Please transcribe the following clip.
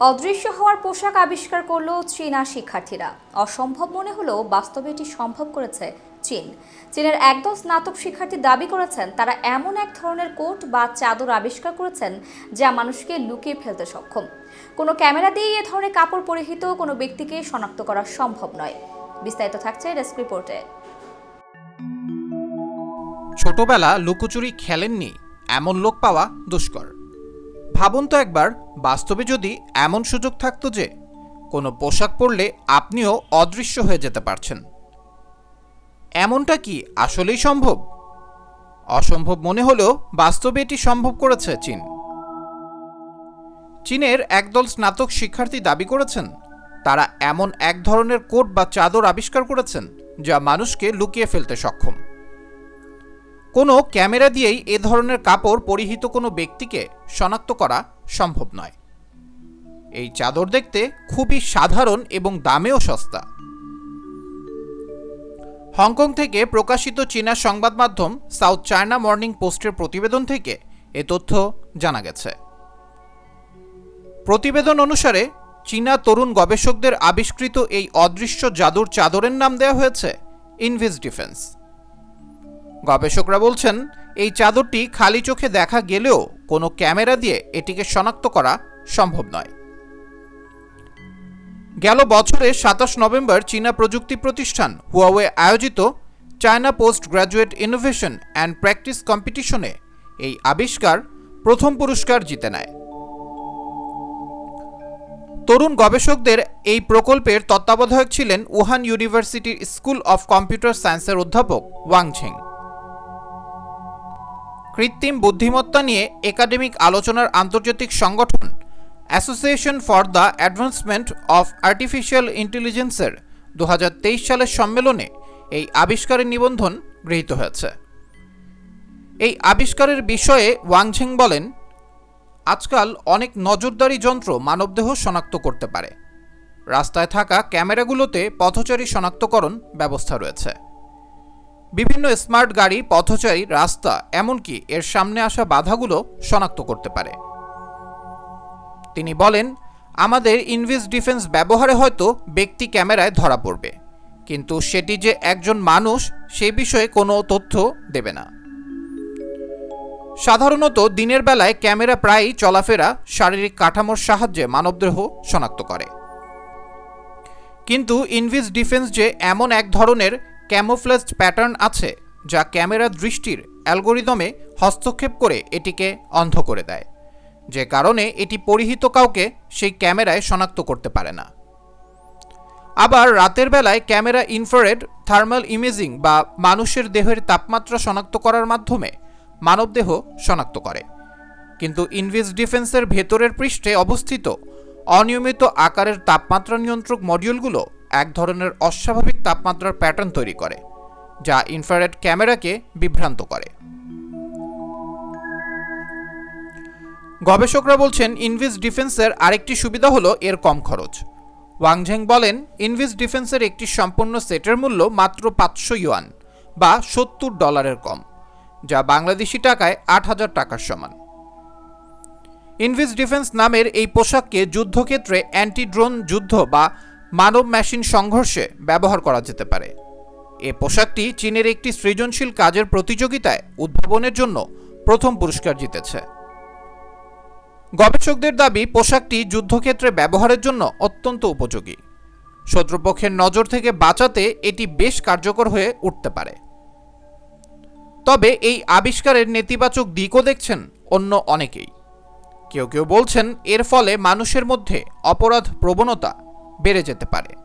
অদৃশ্য হওয়ার পোশাক আবিষ্কার করল চীনা শিক্ষার্থীরা। অসম্ভব মনে হলেও বাস্তবে এটি সম্ভব করেছে চীন। চীনের একদল স্নাতক শিক্ষার্থী দাবি করেছেন, তারা এমন এক ধরনের কোট বা চাদর আবিষ্কার করেছেন যা মানুষকে লুকিয়ে ফেলতে সক্ষম। কোনো ক্যামেরা দিয়ে এ ধরনের কাপড় পরিহিত কোনো ব্যক্তিকে শনাক্ত করা সম্ভব নয়। বিস্তারিত থাকছে ডেস্ক রিপোর্টে। ছোটবেলা লুকোচুরি খেলেননি, এমন লোক পাওয়া দুষ্কর। ভাবুন তো একবার, বাস্তবে যদি এমন সুযোগ থাকতো যে কোনো পোশাক পরলে আপনিও অদৃশ্য হয়ে যেতে পারছেন। এমনটা কি আসলেই সম্ভব? অসম্ভব মনে হলেও বাস্তবে এটি সম্ভব করেছে চীন। চীনের একদল স্নাতক শিক্ষার্থী দাবি করেছেন, তারা এমন এক ধরনের কোট বা চাদর আবিষ্কার করেছেন যা মানুষকে লুকিয়ে ফেলতে সক্ষম। কোনো ক্যামেরা দিয়েই এ ধরনের কাপড় পরিহিত কোনো ব্যক্তিকে শনাক্ত করা সম্ভব নয়। এই চাদর দেখতে খুবই সাধারণ এবং দামেও সস্তা। হংকং থেকে প্রকাশিত চীনা সংবাদ মাধ্যম সাউথ চায়না মর্নিং পোস্টের প্রতিবেদন থেকে এ তথ্য জানা গেছে। প্রতিবেদন অনুসারে, চীনা তরুণ গবেষকদের আবিষ্কৃত এই অদৃশ্য জাদুর চাদরের নাম দেওয়া হয়েছে ইনভিস ডিফেন্স গবেষকরা বলছেন, এই চাদরটি খালি চোখে দেখা গেলেও কোনো ক্যামেরা দিয়ে এটিকে শনাক্ত করা সম্ভব নয়। গেল বছরে সাতাশ নভেম্বর চীনা প্রযুক্তি প্রতিষ্ঠান হুয়াওয়ে আয়োজিত China post graduate innovation and practice কম্পিটিশনে এই আবিষ্কার প্রথম পুরস্কার জিতে নেয়। তরুণ গবেষকদের এই প্রকল্পের তত্ত্বাবধায়ক ছিলেন উহান ইউনিভার্সিটির স্কুল অফ কম্পিউটার সায়েন্সের অধ্যাপক ওয়াংঝিং কৃত্রিম বুদ্ধিমত্তা নিয়ে একাডেমিক আলোচনার আন্তর্জাতিক সংগঠন association for the advancement of artificial ইন্টেলিজেন্সের দু হাজার তেইশ সালের সম্মেলনে এই আবিষ্কারের নিবন্ধন গৃহীত হয়েছে। এই আবিষ্কারের বিষয়ে ওয়াংঝেং বলেন, আজকাল অনেক নজরদারি যন্ত্র মানবদেহ শনাক্ত করতে পারে। রাস্তায় থাকা ক্যামেরাগুলোতে পথচারী শনাক্তকরণ ব্যবস্থা রয়েছে। বিভিন্ন স্মার্ট গাড়ি, পথচারী, রাস্তা, এমনকি এর সামনে আসা বাধাগুলো শনাক্ত করতে পারে। তিনি বলেন, আমাদের ইনভিস ডিফেন্স ব্যবহারে হয়তো ব্যক্তি ক্যামেরায় ধরা পড়বে, কিন্তু সেটি যে একজন মানুষ, সে বিষয়ে কোনো তথ্য দেবে না। সাধারণত দিনের বেলায় ক্যামেরা প্রায়ই চলাফেরা, শারীরিক কাঠামোর সাহায্যে মানবদেহ শনাক্ত করে। কিন্তু ইনভিস ডিফেন্স যে এমন এক ধরনের ক্যামোফ্লেজড প্যাটার্ন আছে যা ক্যামেরা দৃষ্টির অ্যালগোরিদমে হস্তক্ষেপ করে এটিকে অন্ধ করে দেয়। যে কারণে এটি পরিহিত কাউকে সেই ক্যামেরায় শনাক্ত করতে পারে না। আবার রাতের বেলায় ক্যামেরা ইনফ্রারেড, থার্মাল ইমেজিং বা মানুষের দেহের তাপমাত্রা শনাক্ত করার মাধ্যমে মানবদেহ শনাক্ত করে। কিন্তু ইনভিস ডিফেন্সের ভেতরের পৃষ্ঠে অবস্থিত অনিয়মিত আকারের তাপমাত্রা নিয়ন্ত্রক মডিউলগুলো এক ধরনের অস্বাভাবিক তাপমাত্রার প্যাটার্ন তৈরি করে, যা ইনফ্রারেড ক্যামেরাকে বিভ্রান্ত করে। গবেষকরা বলছেন, ইনভিস ডিফেন্সের আরেকটি সুবিধা হলো এর কম খরচ। ওয়াংঝেং বলেন, ইনভিস ডিফেন্সের একটি সম্পূর্ণ সেটের মূল্য মাত্র পাঁচশো ইউয়ান বা সত্তর ডলারের কম, যা বাংলাদেশি টাকায় আট হাজার টাকার সমান। ইনভিস ডিফেন্স নামের এই পোশাককে যুদ্ধক্ষেত্রে অ্যান্টি ড্রোন যুদ্ধ বা মানব মেশিন সংঘর্ষে ব্যবহার করা যেতে পারে। এ পোশাকটি চীনের একটি সৃজনশীল কাজের প্রতিযোগিতায় উদ্ভাবনের জন্য প্রথম পুরস্কার জিতেছে। গবেষকদের দাবি, পোশাকটি যুদ্ধক্ষেত্রে ব্যবহারের জন্য অত্যন্ত উপযোগী। শত্রুপক্ষের নজর থেকে বাঁচাতে এটি বেশ কার্যকর হয়ে উঠতে পারে। তবে এই আবিষ্কারের নেতিবাচক দিকও দেখছেন অন্য অনেকেই। কেউ কেউ বলছেন, এর ফলে মানুষের মধ্যে অপরাধ প্রবণতা বেড়ে যেতে পারে।